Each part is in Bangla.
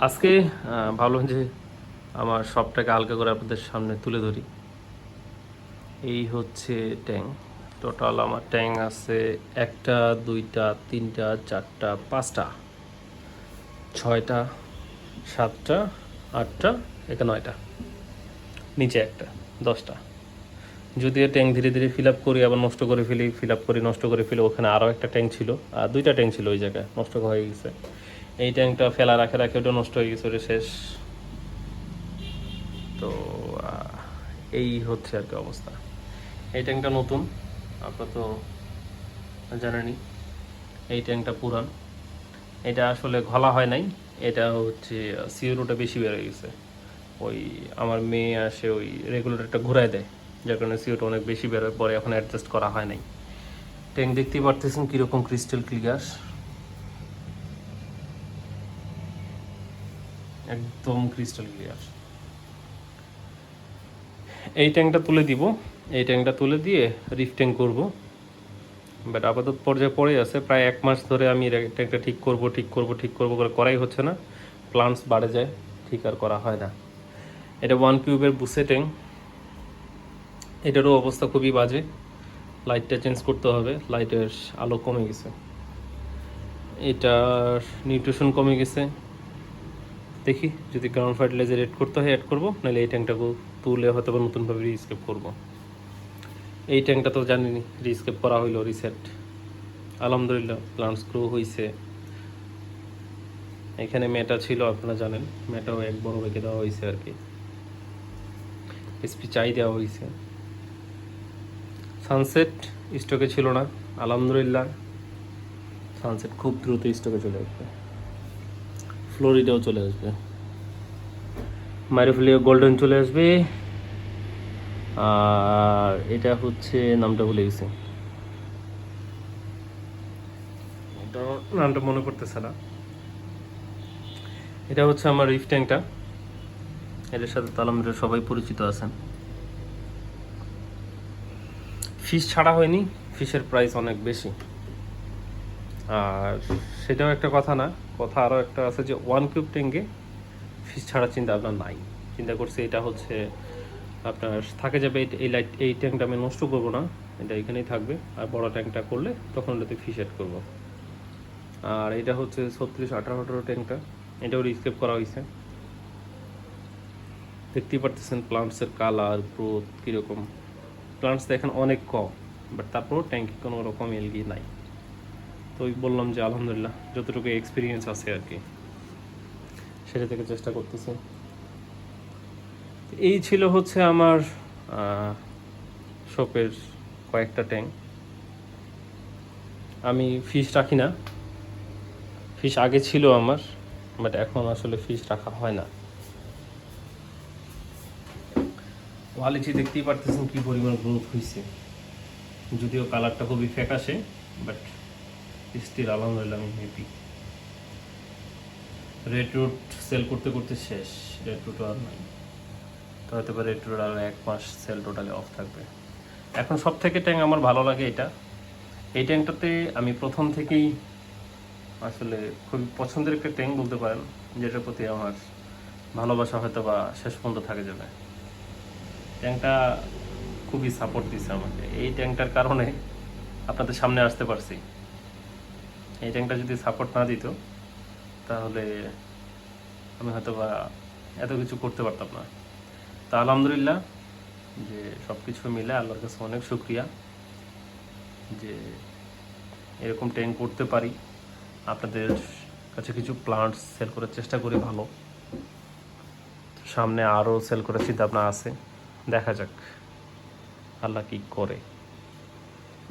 আজকে ভাবলাম যে আমার সবটাকে হালকা করে আপনাদের সামনে তুলে ধরি। এই হচ্ছে ট্যাং। টোটাল আমার ট্যাং আছে একটা, দুইটা, তিনটা, চারটা, পাঁচটা। ছয়টা, সাতটা, আটটা, একা নয়টা। নিচে একটা, দশটা। যদিও ট্যাঙ্ক ধীরে ধীরে ফিল আপ করি, আবার নষ্ট করে ফেলি ফিল আপ করি, নষ্ট করে ফেলি, ওখানে আরও একটা ট্যাঙ্ক ছিল, আর দুইটা ট্যাঙ্ক ছিল ওই জায়গায়, নষ্ট হয়ে গেছে। এই ট্যাঙ্কটা ফেলা রাখে রাখে, ওটা নষ্ট হয়ে গেছে, ওটা শেষ। তো এই হচ্ছে আর কি অবস্থা। এই ট্যাঙ্কটা নতুন আপনার তো জানেনই এই ট্যাঙ্কটা পুরান। এটা আসলে ঘলা হয় নাই, এটা হচ্ছে সিওরোটা বেশি বেড়ে গেছে। ওই আমার মেয়ে আসে, ওই রেগুলেটরটা ঘুরায় দেয়, যার কারণে সিওটা অনেক বেশি বেরোয় পরে এখন অ্যাডজাস্ট করা হয় নাই। ট্যাঙ্ক দেখতেই পারতেছেন কীরকম ক্রিস্টাল ক্লিয়ার একদম ক্রিস্টাল ক্লিয়ার এই ট্যাঙ্কটা তুলে দিব। এই ট্যাঙ্কটা তুলে দিয়ে রিফ ট্যাঙ্ক করব। বাট আপাতত পর্যায়ে পড়ে আছে। প্রায় এক মাস ধরে আমি ট্যাঙ্কটা ঠিক করব ঠিক করব ঠিক করব করে করাই হচ্ছে না। প্লান্টস বাড়ে যায়, ঠিক আর করা হয় না। এটা ওয়ান কিউবের বুসে ট্যাঙ্ক এটারও অবস্থা খুবই বাজে। লাইটটা চেঞ্জ করতে হবে। লাইটের আলো কমে গেছে। এটার নিউট্রিশন কমে গেছে। দেখি যদি গ্রাউন্ড ফার্টিলাইজার এড করতে হয় অ্যাড করব, নাহলে এই ট্যাঙ্কটাকে তুলে হয়তো বা নতুনভাবে রিস্কেপ করব। এই ট্যাঙ্কটা তো জানিনি রিস্কেপ করা হইল রিসেট আলহামদুলিল্লাহ প্লান্টস গ্রো হয়েছে এখানে মেটা ছিল, আপনারা জানেন মেটাও এক বড় রেখে দেওয়া হয়েছে আর কি। এসপি চাই দেওয়া হয়েছে সানসেট স্টকে ছিল না, আলহামদুলিল্লাহ। সানসেট খুব দ্রুত স্টকে চলে আসবে। ফ্লোরিডাও চলে আসবে। মাইরোফিলিও গোল্ডেন চলে আসবে। আর এটা হচ্ছে নামটা ভুলে গেছি। নামটা মনে পড়তেছে না। এটা হচ্ছে আমার রিফ ট্যাঙ্কটা। এটার সাথে তো আলহামদুলিল্লাহ সবাই পরিচিত আছেন। ফিশ ছাড়া হয়নি ফিশের প্রাইস অনেক বেশি। আর সেটাও একটা কথা না। কথা আরও একটা আছে যে ওয়ান কিউব ট্যাঙ্কে ফিশ ছাড়ার চিন্তা আপনার নাই। চিন্তা করছি এটা হচ্ছে আপনার, থাকে যাবে এই- লাইট এই ট্যাঙ্কটা আমি নষ্ট করব না, এটা এখানেই থাকবে। আর বড় ট্যাঙ্কটা করলে তখন ওটাতে ফিশ অ্যাড করব। আর এটা হচ্ছে ছত্রিশ আঠারো আঠারো ট্যাঙ্কটা এটাও রিস্কেপ করা হয়েছে দেখতেই পারতেছেন প্লান্টসের কালার গ্রোথ কীরকম। প্লান্টস দেখেন অনেক কম বাট তারপরেও ট্যাঙ্কি কোনো রকম এলগি নাই। তো বললাম যে আলহামদুলিল্লাহ, যতটুকু এক্সপিরিয়েন্স আছে আর কি। সেটা থেকে চেষ্টা করতেছি। এই ছিল হচ্ছে আমার শপের কয়েকটা ট্যাঙ্ক আমি ফিশ রাখি না। ফিশ আগে ছিল আমার বাট এখন আসলে ফিশ রাখা হয় না। ওয়ালিচি দেখতেই পারতেছেন কি পরিমাণ গ্রোথ হয়েছে যদিও কালারটা খুবই ফ্যাকাশে বাট স্টিল আলহামদুলিল্লাহ আমি হ্যাপি রেড রুট সেল করতে করতে শেষ। রেড রুট আর নাই। তো হয়তো বা রেড রুট আর এক মাস সেল টোটালি অফ থাকবে। এখন সব থেকে ট্যাঙ্ক আমার ভালো লাগে এটা। এই ট্যাঙ্কটাতে আমি প্রথম থেকেই আসলে খুবই পছন্দের একটা ট্যাঙ্ক বলতে পারেন, যেটার প্রতি আমার ভালোবাসা হয়তো বা শেষ পর্যন্ত থাকে যাবে। ট্যাঙ্কটা খুবই সাপোর্ট দিচ্ছে আমাকে। এই ট্যাঙ্কটার কারণে আপনাদের সামনে আসতে পারছি। এই ট্যাঙ্কটা যদি সাপোর্ট না দিত, তাহলে আমি হয়তো বা এত কিছু করতে পারতাম না। তা আলহামদুলিল্লাহ যে সব কিছু মিলে আল্লাহর কাছে অনেক শুক্রিয়া যে এরকম ট্যাঙ্ক করতে পারি। আপনাদের কাছে কিছু প্লান্টস সেল করার চেষ্টা করি ভালো। সামনে আরও সেল করার চিন্তা ভাবনা আছে। দেখা যাক আল্লাহ কি করে।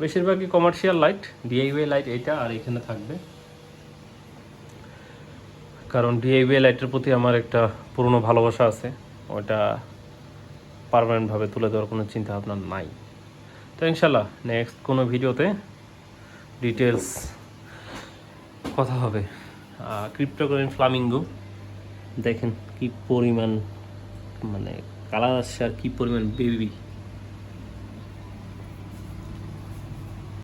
বেশিরভাগই কমার্শিয়াল লাইট ডিআইওয়ে লাইট এইটা আর এখানে থাকবে। কারণ ডিআইওয়ে লাইটের প্রতি আমার একটা পুরনো ভালোবাসা আছে, ওটা পারমানেন্টভাবে তুলে দেওয়ার কোনো চিন্তা ভাবনা নাই। তো ইনশাল্লাহ নেক্সট কোনো ভিডিওতে ডিটেলস কথা হবে। ক্রিপ্টোকরেন ফ্লামিঙ্গো দেখেন কি পরিমাণ মানে কালার আসছে আর কি পরিমাণ বেবি